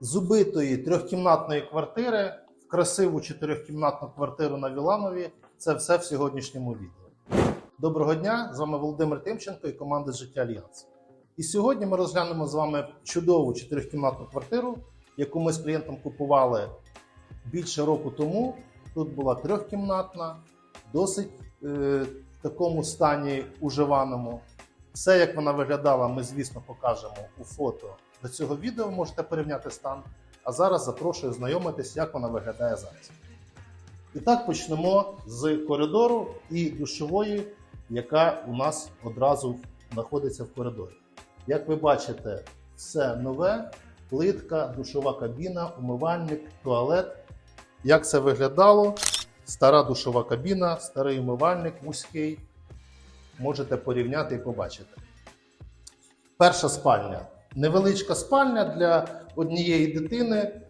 з убитої трьохкімнатної квартири в красиву чотирьохкімнатну квартиру на Віланові. Це все в сьогоднішньому відео. Доброго дня! З вами Володимир Тимченко і команда Життя Альянс. І сьогодні ми розглянемо з вами чудову чотирьохкімнатну квартиру, яку ми з клієнтом купували більше року тому. Тут була трьохкімнатна, досить е, в такому стані уживаному. Все, як вона виглядала, ми, звісно, покажемо у фото до цього відео. Можете порівняти стан. А зараз запрошую знайомитись, як вона виглядає зараз. І так почнемо з коридору і душової, яка у нас одразу знаходиться в коридорі. Як ви бачите, все нове: плитка, душова кабіна, умивальник, туалет. Як це виглядало? Стара душова кабіна, старий умивальник, вузький. Можете порівняти і побачити. Перша спальня. Невеличка спальня для однієї дитини.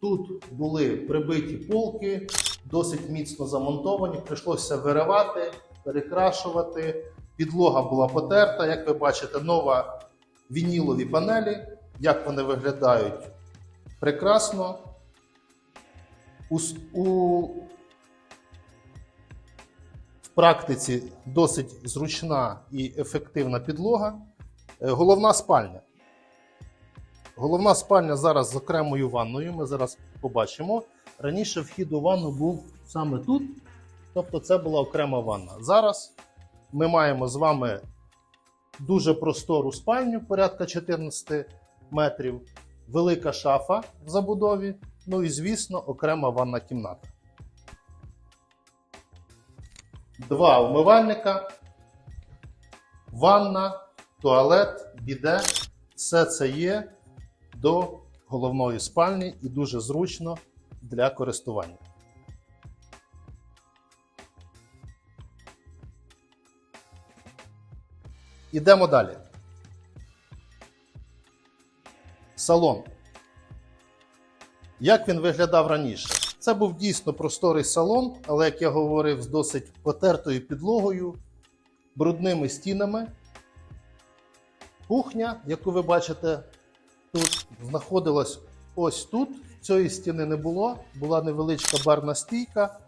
Тут були прибиті полки, досить міцно замонтовані. Прийшлося виривати, перекрашувати. Підлога була потерта. Як ви бачите, нова вінілові панелі. Як вони виглядають? Прекрасно. У, у в практиці досить зручна і ефективна підлога. Е, Головна спальня. Головна спальня зараз з окремою ванною. Ми зараз побачимо. Раніше вхід у ванну був саме тут, тобто це була окрема ванна. Зараз ми маємо з вами дуже простору спальню, порядка 14 метрів, велика шафа в забудові, ну і, звісно, окрема ванна кімната. Два умивальника, ванна, туалет, біде. Все це є до головної спальні і дуже зручно для користування. Ідемо далі. Салон. Як він виглядав раніше? Це був дійсно просторий салон, але, як я говорив, з досить потертою підлогою, брудними стінами. Кухня, яку ви бачите тут, знаходилась ось тут. Цієї стіни не було, була невеличка барна стійка.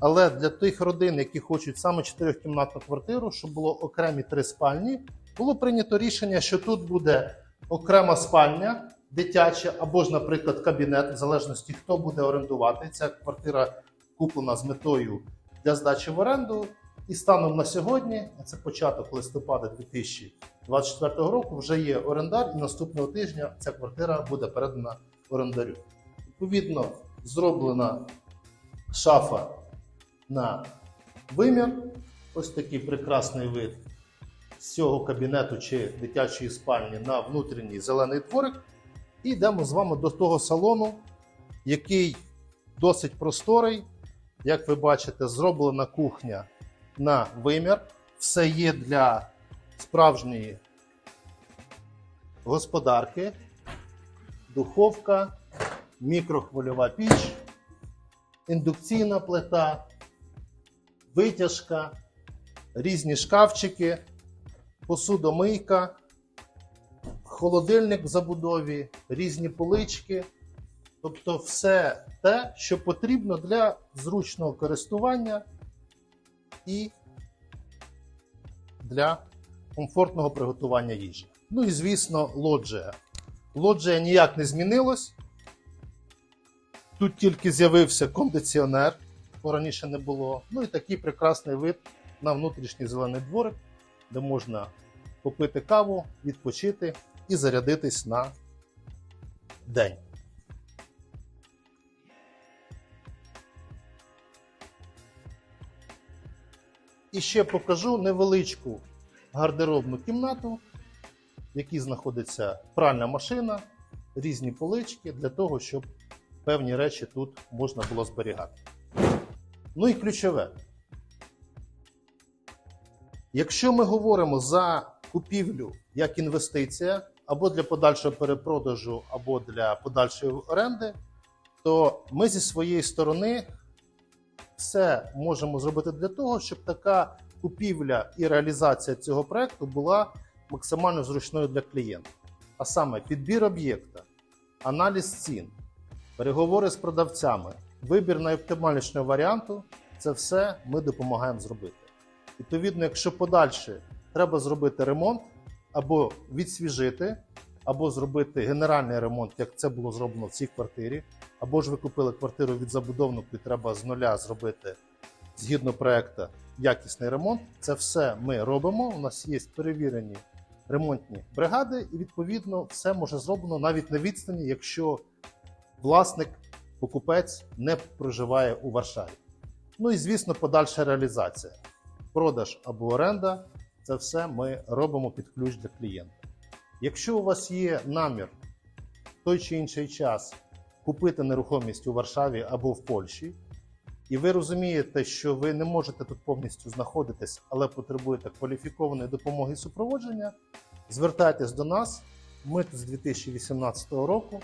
Але для тих родин, які хочуть саме чотирьохкімнатну квартиру, щоб було окремі три спальні, було прийнято рішення, що тут буде окрема спальня дитяча, або ж, наприклад, кабінет, в залежності хто буде орендувати. Ця квартира куплена з метою для здачі в оренду. І станом на сьогодні, це початок листопада 2024 року, вже є орендар, і наступного тижня ця квартира буде передана орендарю. Відповідно, зроблена шафа на вимір. Ось такий прекрасний вид з цього кабінету чи дитячої спальні на внутрішній зелений дворик. І йдемо з вами до того салону, який досить просторий. Як ви бачите, зроблена кухня на вимір. Все є для справжньої господарки, духовка, мікрохвильова піч, індукційна плита, витяжка, різні шкафчики, посудомийка, холодильник в забудові, різні полички. Тобто все те, що потрібно для зручного користування і для комфортного приготування їжі. Ну і звісно, лоджія. Лоджія ніяк не змінилось. Тут тільки з'явився кондиціонер, бо раніше не було. Ну і такий прекрасний вид на внутрішній зелений дворик, де можна попити каву, відпочити і зарядитись на день. І ще покажу невеличку гардеробну кімнату, в якій знаходиться пральна машина, різні полички для того, щоб певні речі тут можна було зберігати. Ну і ключове. Якщо ми говоримо за купівлю як інвестиція, або для подальшого перепродажу, або для подальшої оренди, то ми зі своєї сторони все можемо зробити для того, щоб така купівля і реалізація цього проекту була максимально зручною для клієнта. А саме підбір об'єкта, аналіз цін, переговори з продавцями, вибір найоптимальнішого варіанту це все ми допомагаємо зробити. Відповідно, якщо подальше треба зробити ремонт або відсвіжити, або зробити генеральний ремонт, як це було зроблено в цій квартирі, або ж ви купили квартиру від забудовника і треба з нуля зробити згідно проекту якісний ремонт. Це все ми робимо. У нас є перевірені ремонтні бригади, і відповідно все може зроблено навіть на відстані, якщо власник, покупець не проживає у Варшаві. Ну і звісно, подальша реалізація. Продаж або оренда це все ми робимо під ключ для клієнта. Якщо у вас є намір в той чи інший час купити нерухомість у Варшаві або в Польщі, і ви розумієте, що ви не можете тут повністю знаходитись, але потребуєте кваліфікованої допомоги і супроводження, звертайтесь до нас. Ми тут з 2018 року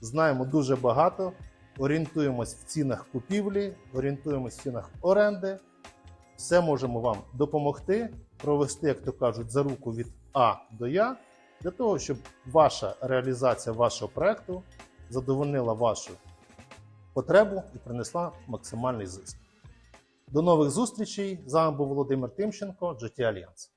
знаємо дуже багато, орієнтуємось в цінах купівлі, орієнтуємось в цінах оренди. Все можемо вам допомогти, провести, як то кажуть, за руку від А до Я, для того, щоб ваша реалізація вашого проекту задовольнила вашу потребу і принесла максимальний зиск. До нових зустрічей! З вами був Володимир Тимченко, GT Альянс.